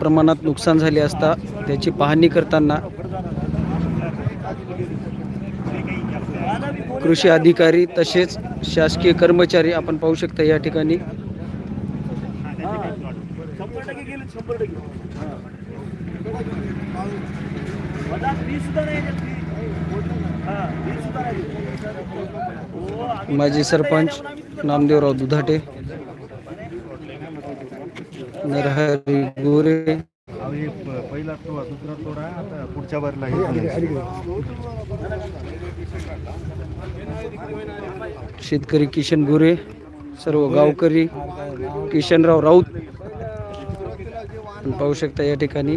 प्रमाणात नुकसान झाले असता त्याची पाहणी करताना कृषी अधिकारी तसेच शासकीय कर्मचारी आपण पाहू शकता या ठिकाणी. माजी सरपंच नामदेवराव दुधाटे नरहरी गोरे पहिला तोडा दुसरा तोडा आता पुढच्या बारला शेतकरी किशन गोरे सर्व गावकरी किशनराव राऊत. पाहू शकता या ठिकाणी.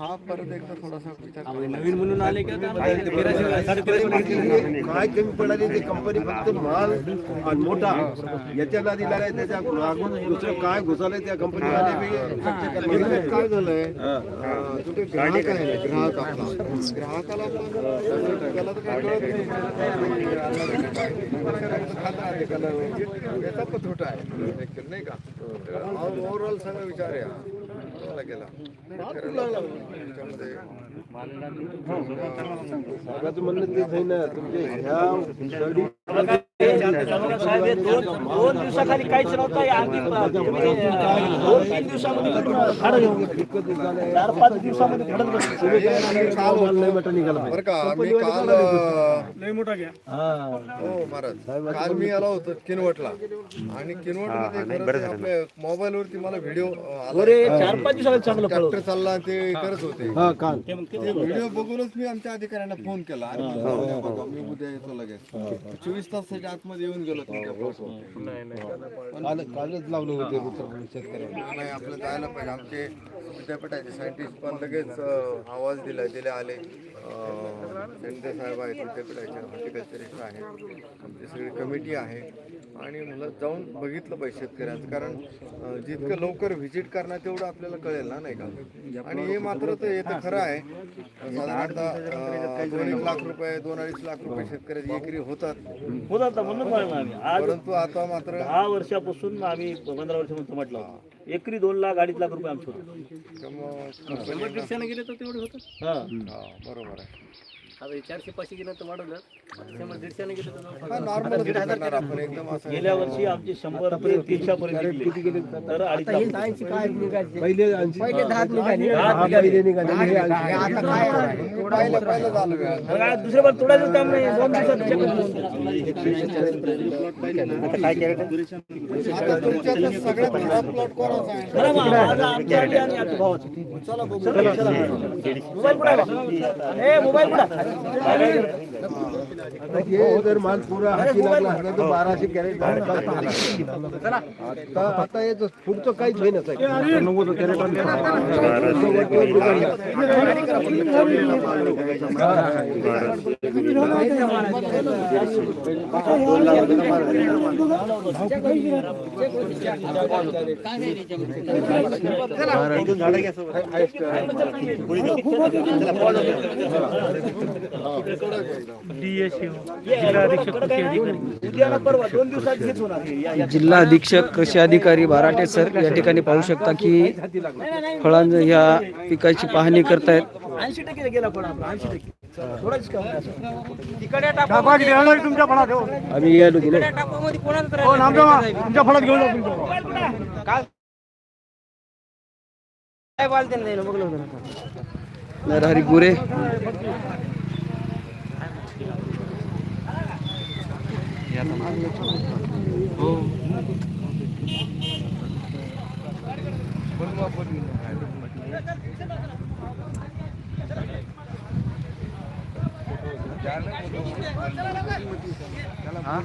हा परत एकदा थोडासा विचार नवीन म्हणून आले का काय कमी पडाले ते कंपनी फक्त माल आणि मोठा. याच्या नादी लागलाय त्याच्या दुसरं काय घुसालंय त्या कंपनी काय झालंय? तो ग्राहक आहे ग्राहक आपला. ग्राहकाला त्याला तर काय कळत नाही. याचा पण तोटा आहे. नाही का? ओव्हरऑल सगळा विचार आहे. हा. चांगला केला ना तुमचे ह्या दोन दोन दिवसाखाली काहीच नव्हतं गेले. चार पाच दिवसामध्ये. बरं का मी काल हो. महाराज. काल मी आलो होतो किनवटला. आणि किनवट मोबाईल वरती मला व्हिडिओ चार पाच दिवसाला चांगलं ट्रॅक्टर चालला ते करत होते. ते व्हिडिओ बघूनच मी आमच्या अधिकाऱ्यांना फोन केला. मी उद्या येतो चोवीस तासाच्या आतमध्ये येऊन गेलो तुमच्या कालच लावलं होते नाही आपलं जायला पाहिजे. आमचे विद्यापीठाचे सायंटिस्ट पण लगेच आवाज दिला दिले आले. शेंडे साहेब आहेत विद्यापीठाचे हॉर्टिकल्चरिस्ट आहेत आमची सगळी कमिटी आहे. आणि मुलं जाऊन बघितलं पाहिजे शेतकऱ्यांचं कारण जितकं लवकर व्हिजिट करणार तेवढं आपल्याला कळेल ना नाही का? आणि हे मात्र तर हे तर खरं आहे. साधारणतः दोन एक लाख रुपये दोन अडीच लाख रुपये शेतकऱ्याची एकरी होतात. होत आता म्हणून म्हणलं आम्ही. आज परंतु आता मात्र दहा वर्षापासून आम्ही पंधरा वर्षापासून म्हटलं एकरी दोन लाख अडीच लाख रुपये आमचे होते त्यामुळं कंपनी- गेले तर तेवढे होतं हा. हा, बरोबर आहे. आता चारशे पाचशे गेलं तर वाढवलं. त्यामुळे दीडशेने गेलं तर हा नॉर्मल करणार आपण एकदम असं गेल्या वर्षी आमचे शंभर ते तीनशे पर्यंत किती गेले? तर अडीच लाख पहिलं पहिलं झालं व्याज. मग आज दुसरे बार तोडायचं काम नाही. दोन दिवसात आता तुमच्या आता सगळ्यात मोठा प्लॉट कोणाचा आहे? चला मग, माझा आमच्या आधी आणि आमच्या भावाचा. चला बघू. चला, चला. मोबाईल कुठे आहे? ए, मोबाईल कुठे आहे? हे जर माल पुरा हाती लागला असला तर बाराशे कॅरेट आता आता याचं पुढचं काहीच होईनच आहे जिल्हा अधीक्षक कृषी अधिकारी बाराटे सर या ठिकाणी पाहू शकता की फळांच्या या पिकाची पाहणी करतायत. ऐंशी टक्के गेला पण आपला ऐंशी टक्के थोडाच कमी आहे. आम्ही या गेलो नरहरी गुरे. हा.